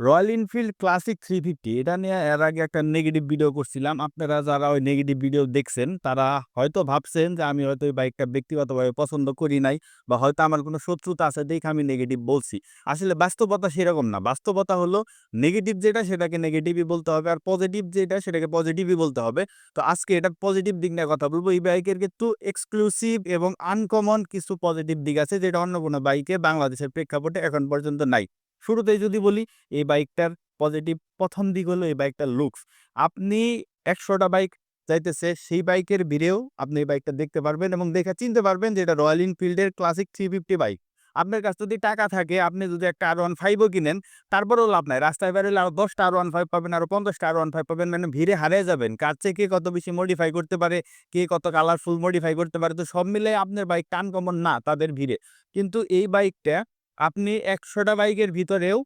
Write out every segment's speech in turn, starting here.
Royal Enfield Classic three fifty এটা নিয়ে এর আগে একটা নেগেটিভ ভিডিও করছিলাম। আপনারা যারা ওই নেগেটিভ ভিডিও দেখছেন, তারা হয়তো ভাবছেন যে আমি হয়তো ওই বাইকটা ব্যক্তিগতভাবে পছন্দ করি নাই বা হয়তো আমার কোনো শত্রুতা আছে দেখে আমি নেগেটিভ বলছি। আসলে বাস্তবতা সেরকম না। বাস্তবতা হলো নেগেটিভ যেটা, সেটাকে নেগেটিভই বলতে হবে আর পজিটিভ যেটা, সেটাকে পজিটিভই বলতে হবে। তো আজকে এটার পজিটিভ দিক নিয়ে কথা বলব। এই বাইকের কিন্তু এক্সক্লুসিভ এবং আনকমন কিছু পজিটিভ দিক আছে, যেটা অন্য কোনো বাইকে বাংলাদেশের প্রেক্ষাপটে এখন পর্যন্ত নাই। শুরুতেই যদি বলি, এই বাইকটার পজিটিভ প্রথম দিক হলো এই বাইকটার লুকস আপনি একশোটা বাইক যাইতেছে, সেই বাইকের ভিড়েও আপনি এই বাইকটা দেখতে পারবেন এবং দেখে চিনতে পারবেন যে এটা রয়্যাল এনফিল্ডের ক্লাসিক থ্রি ফিফটি বাইক আপনার কাছে যদি টাকা থাকে, আপনি যদি একটা আর ওয়ান ফাইভও কিনেন, তারপরেও লাভ নাই। রাস্তায় বেরোলে আরও দশটা আর ওয়ান ফাইভ পাবেন, আরও পঞ্চাশটা আর ওয়ান ফাইভ পাবেন মানে ভিড়ে হারিয়ে যাবেন। চেয়ে কে কত বেশি মডিফাই করতে পারে, কে কত কালারফুল মডিফাই করতে পারে, তো সব মিলে আপনার বাইক টান কমন না, তাদের ভিড়ে। কিন্তু এই বাইকটা আপনি একশোটা বাইকের ভিতরেও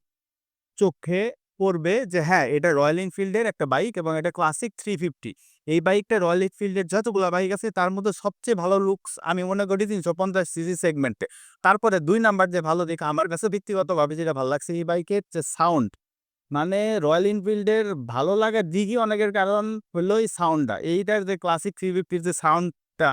চোখে পড়বে যে হ্যাঁ এটা রয়্যাল এনফিল্ডের একটা বাইক এবং এটা ক্লাসিক থ্রি ফিফটি এই বাইকটা রয়্যাল এনফিল্ডের যতগুলো বাইক আছে, তার মধ্যে সবচেয়ে ভালো লুকস আমি মনে করি তিনশো পঞ্চাশ সিসি সেগমেন্টে। তারপরে দুই নাম্বার যে ভালো দিক, আমার কাছে ব্যক্তিগতভাবে যেটা ভালো লাগছে এই বাইকের যে সাউন্ড মানে রয়্যাল এনফিল্ডের ভালো লাগার দিকই অনেকের কারণ হলো এই সাউন্ডটা। এইটার যে ক্লাসিক থ্রি ফিফটির যে সাউন্ডটা,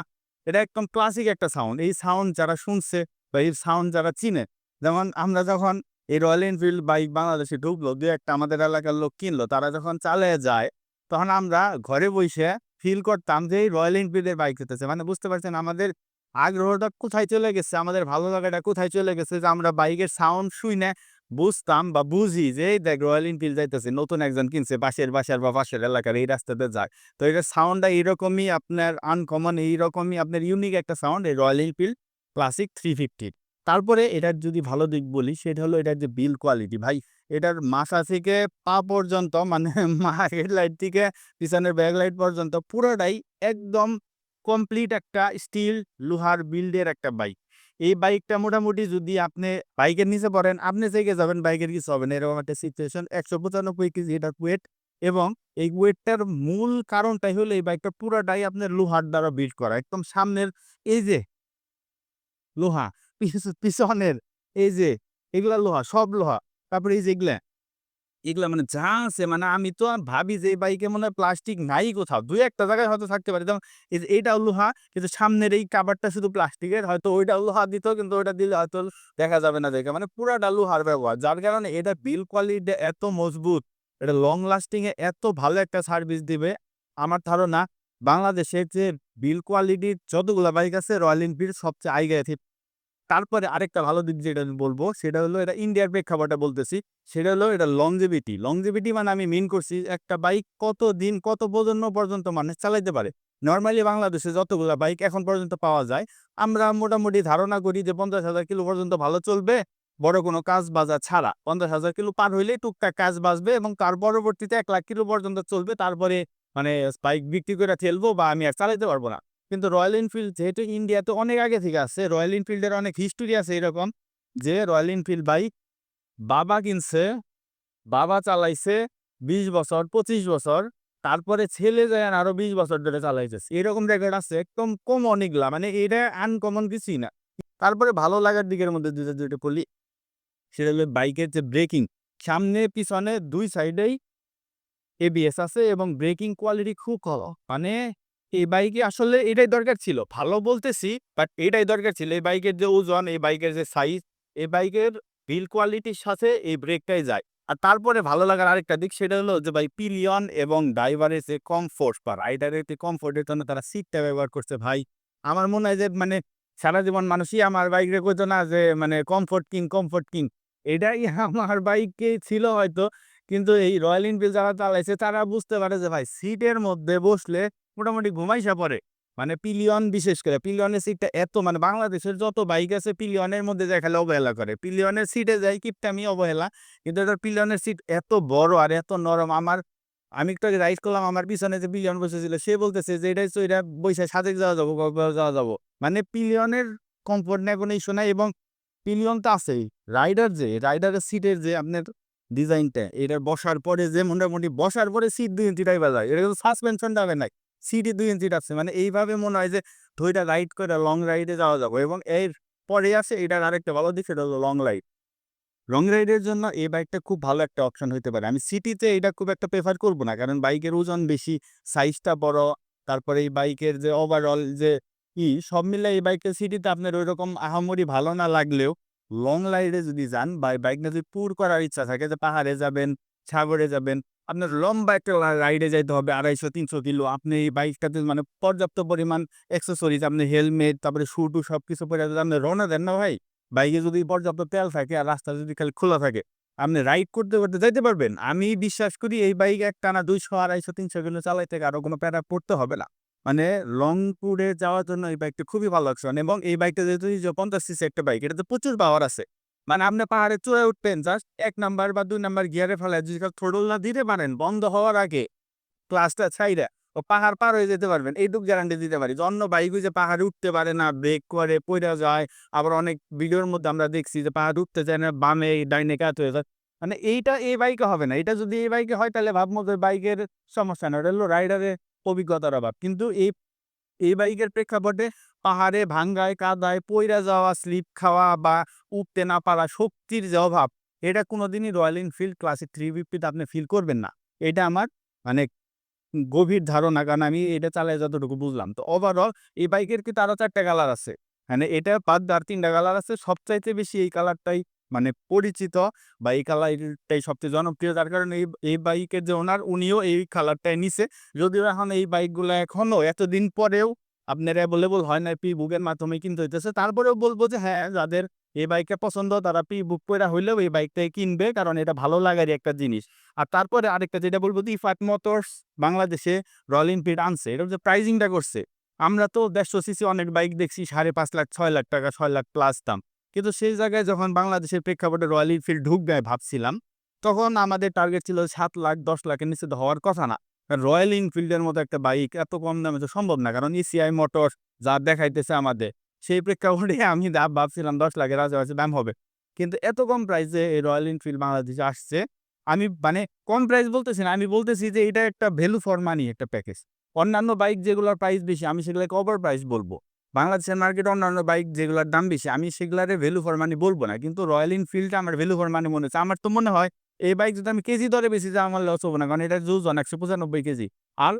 এটা একদম ক্লাসিক একটা সাউন্ড। এই সাউন্ড যারা শুনছে বা এই সাউন্ড যারা চিনে যেমন আমরা যখন এই রয়্যাল এনফিল্ড বাইক বাংলাদেশে ঢুকলো দু একটা আমাদের এলাকার লোক কিনলো, তারা যখন চালিয়ে যায়, তখন আমরা ঘরে বসে ফিল করতাম যে এই রয়্যাল এনফিল্ডের বাইক হতেছে মানে বুঝতে পারছেন, আমাদের আগ্রহটা কোথায় চলে গেছে, আমাদের ভালো লাগাটা কোথায় চলে গেছে যে আমরা বাইকের সাউন্ড শুই না বুঝতাম বা বুঝি যে দেখ রয়্যাল এনফিল্ড যাইতেছে, নতুন একজন কিনছে, পাশের বাসার বা পাশের এলাকার এই রাস্তাতে যায়। তো এটা সাউন্ডটা এইরকমই আপনার আনকমন এইরকমই আপনার ইউনিক একটা সাউন্ড এই রয়্যাল এনফিল্ড ক্লাসিক থ্রি ফিফটির তারপরে এটার যদি ভালো দিক বলি, সেটা হলো এটার যে বিল কোয়ালিটি ভাই, এটার মাথা থেকে পা পর্যন্ত মানে হেডলাইট থেকে পিছনের ব্যাকলাইট পর্যন্ত, পুরোটাই একদম কমপ্লিট একটা স্টিল লোহার বিল্ডের একটা বাইক এই বাইকটা মোটামুটি যদি আপনি বাইকের নিচে পড়েন, আপনি জেগে যাবেন বাইকের কিছু হবে না, এরকম একটা সিচুয়েশন একশো পঁচানব্বই কেজি এটার ওয়েট এবং এই ওয়েটটার মূল কারণটাই হলো এই বাইকটা পুরোটাই আপনার লোহার দ্বারা বিল্ড করা, একদম সামনের এই যে লোহা পিছনের এই যে এগুলা লোহা, সব লোহা। তারপরে এই যে এগুলা। এগুলা মানে যা আছে মানে আমি তো ভাবি যে এই বাইকে মনে হয় প্লাস্টিক নাই কোথাও। দুই একটা জায়গায় হয়তো থাকতে পারে। যেমন এইটাও লোহা, কিন্তু সামনের এই কাবারটা শুধু প্লাস্টিকের। হয়তো ওইটাও লোহা দিত, কিন্তু ওইটা দিলে হয়তো দেখা যাবে না দেখে। মানে পুরাটা লোহার ব্যবহার। যার কারণে এটা বিল কোয়ালিটি এত মজবুত, এটা লং লাস্টিং এ এত ভালো একটা সার্ভিস দিবে। আমার ধারণা বাংলাদেশের যে বিল কোয়ালিটির যতগুলা বাইক আছে রয়্যাল এনফিল্ড সবচেয়ে আইগায় তারপরে আরেকটা ভালো দিক যেটা আমি বলব, সেটা হলো এটা ইন্ডিয়ার প্রেক্ষাপটে বলতেছি, সেটা হলো এটা লংজিভিটি লংজিভিটি মানে আমি মিন করছি একটা বাইক কত দিন কত প্রজন্ম পর্যন্ত মানুষ চালাইতে পারে। নর্মালি বাংলাদেশে যতগুলো বাইক এখন পর্যন্ত পাওয়া যায়, আমরা মোটামুটি ধারণা করি যে পঞ্চাশ হাজার কিলো পর্যন্ত ভালো চলবে, বড় কোনো কাজ বাজা ছাড়া। পঞ্চাশ হাজার কিলো পার হইলে টুকটাক কাজ বাজবে এবং তার পরবর্তীতে এক লাখ কিলো পর্যন্ত চলবে, তারপরে মানে বাইক বিক্রি করে ফেলব বা আমি আর চালাইতে পারব না। কিন্তু রয়্যাল এনফিল্ড যেহেতু ইন্ডিয়াতে অনেক আগে থেকে আছে রয়্যাল এনফিল্ডের অনেক হিস্টোরি আছে এরকম যে রয়্যাল এনফিল্ড বাইক বাবা কিনছে, বাবা চালাইছে বিশ বছর, পঁচিশ বছর, তারপরে ছেলে যায় আরও বিশ বছর ধরে চালাইছে। এরকম রেকর্ড আছে, একদম কম এগুলা মানে এটা আনকমন কিছুই না। তারপরে ভালো লাগার দিকের মধ্যে দুইটা দুইটা বলি সেটা হলো বাইকের যে ব্রেকিং সামনে, পিছনে দুই সাইডেই এবিএস আছে এবং ব্রেকিং কোয়ালিটি খুব ভালো মানে এই বাইকে আসলে এটাই দরকার ছিল। ভালো বলতেছি বাট এটাই দরকার ছিল। এই বাইকের যে ওজন, এই বাইকের যে সাইজ এই বাইকের বিল কোয়ালিটির সাথে এই ব্রেকটাই যায়। আর তারপরে ভালো লাগার আরেকটা দিক, সেটা হলো যে ভাই পিলিয়ন এবং ড্রাইভারের যে কমফোর্ট বা রাইডারের যে কমফোর্টের জন্য তারা সিটটা ব্যবহার করছে ভাই। আমার মনে হয় যে মানে সারা জীবন মানুষই আমার বাইকে কইতো না যে মানে কমফোর্ট কিং কমফোর্ট কিং এটাই আমার বাইকে ছিল হয়তো, কিন্তু এই রয়্যাল এনফিল্ড যারা চালাইছে তারা বুঝতে পারে যে ভাই সিটের মধ্যে বসলে মোটামুটি ঘুমাইসা পড়ে মানে পিলিয়ন বিশেষ করে, পিলিয়নের সিটটা এত মানে বাংলাদেশের যত বাইক আছে পিলিয়নের মধ্যে যায় খালি অবহেলা করে। পিলিয়নের সিটে যাই কিপটামি, অবহেলা। কিন্তু এটার পিলিয়নের সিট এত বড় আর এত নরম, আমার, আমি একটু আগে রাইড করলাম, আমার পিছনে যে পিলিয়ন বসেছিল, সে বলতেছে যে এটাই তো, এটা বৈশা সাজেক যাওয়া যাব যাওয়া যাব। মানে পিলিয়নের কমফোর্ট নেই কোনো ইস্যু নাই এবং পিলিয়ন তো আছেই। রাইডার যে রাইডারের সিটের যে আপনার ডিজাইনটা এটার বসার পরে যে মোটামুটি বসার পরে সিট দুই টাইপ যায় এটা কিন্তু সাসপেনশনটা হবে নাই। সিটে দুই ইঞ্চি আছে মানে এইভাবে মনে হয় যে দুইটা রাইড করে লং রাইডে যাওয়া যাবে এবং এর পরে আছে এটার আরেকটা ভালো দিক সেটা হলো লং রাইড লং রাইডের জন্য এই বাইকটা খুব ভালো একটা অপশন হইতে পারে। আমি সিটিতে এটা খুব একটা প্রেফার করব না। কারণ বাইকের ওজন বেশি, সাইজটা বড়, তারপরে এই বাইকের যে ওভারঅল যে ই সব মিলায় এই বাইকের সিটিতে আপনার ঐরকম আহামরি ভালো না লাগলেও লং রাইডে যদি যান বা এই বাইকটা যদি পুর করার ইচ্ছা থাকে যে পাহাড়ে যাবেন, সাগরে যাবেন, আপনার লম্বা একটা রাইডে যাইতে হবে আড়াইশো তিনশো কিলো। আপনি এই বাইকটাতে মানে পর্যাপ্ত পরিমাণ অ্যাক্সেসরিজ আপনি হেলমেট, তারপরে শু-টু সবকিছু পইরা যদি আপনি রওনা দেন না ভাই, বাইকে যদি পর্যাপ্ত তেল থাকে আর রাস্তা যদি খালি খোলা থাকে, আপনি রাইড করতে, করতে যাইতে পারবেন। আমি বিশ্বাস করি এই বাইক এক টানা দুইশো আড়াইশো তিনশো কিলো চালাইতে কারও কোনো প্যারা পড়তে হবে না। মানে লং ট্যুরে যাওয়ার জন্য এই বাইকটা খুবই ভালো অপশন এবং এই বাইকটা যেহেতু পঞ্চাশ ৫০ সিসি একটা বাইক, এটাতে প্রচুর পাওয়ার আছে। মানে আপনি পাহাড়ে চূড়ায় উঠবেন জাস্ট এক নাম্বার বা ২ নাম্বার গিয়ারে ফেলায় যদি থ্রোটল না দিতে পারেন, বন্ধ হওয়ার আগে ক্লাসটা ছাইড়া ও পাহাড় পার হয়ে যেতে পারবেন। এইটুক গ্যারান্টি দিতে পারি। অন্য বাইক যে পাহাড়ে উঠতে পারে না, ব্রেক করে, পইড়া যায়। আবার অনেক ভিডিওর মধ্যে আমরা দেখছি যে পাহাড়ে উঠতে চায় না, বামে, ডাইনে কাত হয়ে যায়। মানে এইটা এই বাইকে হবে না। এটা যদি এই বাইকে হয় তাহলে ভাববো যে বাইকের সমস্যা না। ওটা হলো রাইডারের অভিজ্ঞতার অভাব। কিন্তু এই, এই বাইকের প্রেক্ষাপটে পাহাড়ে, ভাঙ্গায়, কাদায় পইড়া যাওয়া, স্লিপ খাওয়া বা উঠতে না পারা, শক্তির যে অভাব, এটা কোনোদিনই রয়্যাল এনফিল্ড ক্লাসিক 350 তে আপনি ফিল করবেন না। এটা আমার মানে গভীর ধারণা। কারণ আমি এটা চালায় যতটুকু বুঝলাম। তো ওভারঅল এই বাইকের কিন্তু আরও ৪ টা কালার আছে। মানে এটা বাদ আর ৩ টা কালার আছে। সবচাইতে বেশি এই কালারটাই মানে পরিচিত বা এই কালারটাই সবচেয়ে জনপ্রিয়। যার কারণে এই, এই বাইকের যে ওনার উনিও এই কালারটাই নিছে। যদিও এখন এই বাইকগুলা এখনও এতদিন পরেও আপনার অ্যাভেলেবল হয় না পি বুকের মাধ্যমে কিনতে হইতেছে। তারপরেও বলব যে হ্যাঁ, যাদের এই বাইকটা পছন্দ তারা পি বুক কইরা হইলেও এই বাইকটাই কিনবে। কারণ এটা ভালো লাগারই একটা জিনিস। আর তারপরে আরেকটা যেটা বলব যে ইফাত মোটরস বাংলাদেশে রয়্যাল এনফিল্ড আনছে। এটা যে প্রাইজিংটা করছে, আমরা তো ১৫০ সিসি অনেক বাইক দেখছি ৫.৫ লাখ, ছয় লাখ টাকা, ছয় লাখ প্লাস দাম। কিন্তু সেই জায়গায় যখন বাংলাদেশের প্রেক্ষাপটে রয়্যাল এনফিল্ড ঢুকবে ভাবছিলাম, তখন আমাদের টার্গেট ছিল সাত লাখ, ১০ লাখের নিচে তো হওয়ার কথা না। রয়্যাল এনফিল্ডের মতো একটা বাইক এত কম দামে তো সম্ভব না। কারণ ইসিআই মোটরস যা দেখাইতেছে আমাদের, সেই প্রেক্ষাপটে আমি ভাবছিলাম ১০ লাখের আশেপাশে দাম হবে। কিন্তু এত কম প্রাইসে এই রয়্যাল এনফিল্ড বাংলাদেশে আসছে। আমি মানে কম প্রাইস বলতেছি না। আমি বলতেছি যে এটা একটা ভ্যালু ফর মানি একটা প্যাকেজ। অন্যান্য বাইক যেগুলোর প্রাইস বেশি আমি সেগুলোকে ওভার প্রাইস বলব। বাংলাদেশের মার্কেটে অন্যান্য বাইক যেগুলার দাম বেশি আমি সেগুলারে ভ্যালু ফর মানি বলব না। কিন্তু রয়্যাল এনফিল্ডটা আমার ভ্যালু ফর মানি মনে হচ্ছে। আমার তো মনে হয় এই বাইক যদি আমি কেজি দরে বেশি যাই আমার লস হবে না। কারণ এটার যে ওজন ১৯৫ কেজি। আর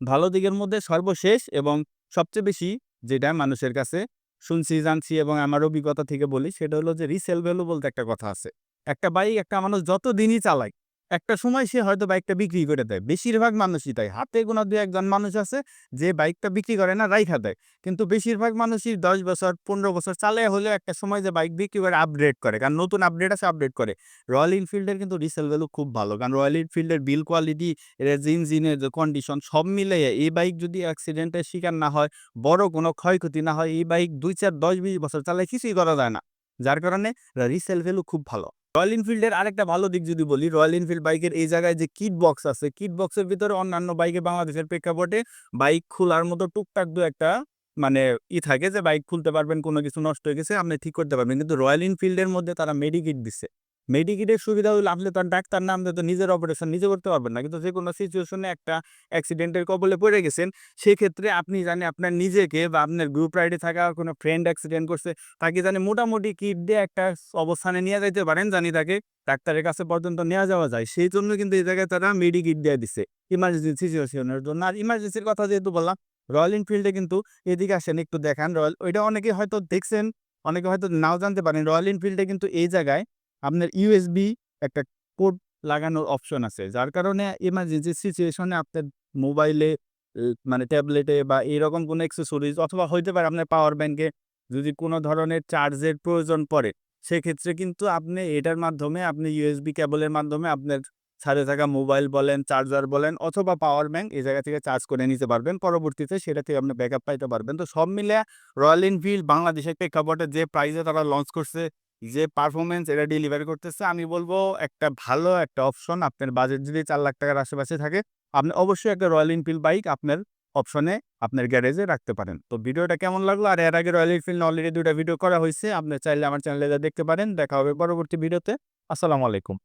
ভালো দিকের মধ্যে সর্বশেষ এবং সবচেয়ে বেশি যেটা মানুষের কাছে শুনছি, জানছি এবং আমার অভিজ্ঞতা থেকে বলি সেটা হলো যে রিসেল ভ্যালু বলতে একটা কথা আছে। একটা বাইক একটা মানুষ যতদিনই চালায়, একটা সময় সে হয়তো বাইকটা বিক্রি করে দেয়। বেশিরভাগ মানুষই তাই। হাতে গোনা ২-১ মানুষ আছে যে বাইকটা বিক্রি করে না, রাইখা দেয়। কিন্তু বেশিরভাগ মানুষই ১০ বছর, ১৫ বছর চালায়া হলেও একটা সময় যে বাইক বিক্রি করে আপগ্রেড করে। কারণ নতুন আপডেট আছে আপডেট করে। রয়্যাল এনফিল্ডের কিন্তু রিসেল ভ্যালু খুব ভালো। কারণ রয়্যাল এনফিল্ডের বিল কোয়ালিটি, এটার যে ইঞ্জিনের যে কন্ডিশন সব মিলাইয়া এই বাইক যদি অ্যাক্সিডেন্টের শিকার না হয়, বড় কোনো ক্ষয়ক্ষতি না হয়, এই বাইক দুই চার দশ বিশ বছর চালায় কিছুই করা যায় না। যার কারণে রিসেল ভ্যালু খুব ভালো। রয়্যাল এনফিল্ডের আরেকটা ভালো দিক যদি বলি, রয়্যাল এনফিল্ড বাইকের এই জায়গায় যে কিট বক্স আছে, কিট বক্সের ভিতরে অন্যান্য বাইকে বাংলাদেশের প্রেক্ষাপটে বাইক খোলার মতো টুকটাক দু একটা মানে ই থাকে যে বাইক খুলতে পারবেন, কোনো কিছু নষ্ট হয়ে গেছে আপনি ঠিক করতে পারবেন। কিন্তু রয়্যাল এনফিল্ডের মধ্যে তারা মেডিকিট দিছে। মেডিকিটের সুবিধা হইল আপনি তো ডাক্তার না, আপনি তো নিজের অপারেশন নিজে করতে পারবেন না। কিন্তু যেকোনো সিচুয়েশনে একটা অ্যাক্সিডেন্টের কবলে পড়ে গেছেন, সেক্ষেত্রে আপনি জানি আপনার নিজেকে বা আপনার গ্রুপ রাইডে থাকা কোনো ফ্রেন্ড অ্যাক্সিডেন্ট করছে, তাকে জানি মোটামুটি কিট দিয়ে একটা অবস্থানে নিয়ে যাইতে পারেন, জানি তাকে ডাক্তারের কাছে পর্যন্ত নেওয়া যাওয়া যায়। সেই জন্য কিন্তু এই জায়গায় তারা মেডিকিট দিয়ে দিছে ইমার্জেন্সি সিচুয়েশনের জন্য। আর ইমার্জেন্সির কথা যেহেতু বললাম, রয়্যাল এনফিল্ডে কিন্তু এদিকে আসেন একটু দেখান। রয়্যাল ওইটা অনেকে হয়তো দেখছেন, অনেকে হয়তো নাও জানতে পারেন। রয়্যাল এনফিল্ডে কিন্তু এই জায়গায় আপনার ইউএসবি একটা কোড লাগানোর অপশন আছে। যার কারণে ইমার্জেন্সি সিচুয়েশনে আপনার মোবাইলে মানে ট্যাবলেটে বা এরকম কোনো অ্যাক্সেসরিজ অথবা হইতে পারে আপনার পাওয়ার ব্যাংকে যদি কোনো ধরনের চার্জের প্রয়োজন পড়ে, সেক্ষেত্রে কিন্তু আপনি এটার মাধ্যমে আপনি ইউএসবি কেবলের মাধ্যমে আপনার সাথে থাকা মোবাইল বলেন, চার্জার বলেন অথবা পাওয়ার ব্যাংক এই জায়গা থেকে চার্জ করে নিতে পারবেন। পরবর্তীতে সেটা থেকে আপনি ব্যাকআপ পাইতে পারবেন। তো সব মিলায়া রয়্যাল এনফিল্ড বাংলাদেশের প্রেক্ষাপটে যে প্রাইজে তারা লঞ্চ করছে, যে পারফরমেন্স এটা ডেলিভারি করতেছে, আমি বলব একটা ভালো একটা অপশন। আপনার বাজেট যদি চার লাখ টাকার আশেপাশে থাকে, আপনি অবশ্যই একটা রয়্যাল এনফিল্ড বাইক আপনার অপশনে আপনার গ্যারেজে রাখতে পারেন। তো ভিডিওটা কেমন লাগল? আর এর আগে রয়্যাল এনফিল্ড অলরেডি দুটা ভিডিও করা হয়েছে আপনি চাইলে আমার চ্যানেলে দেখতে পারেন। দেখা হবে পরবর্তী ভিডিওতে। আসসালামু আলাইকুম।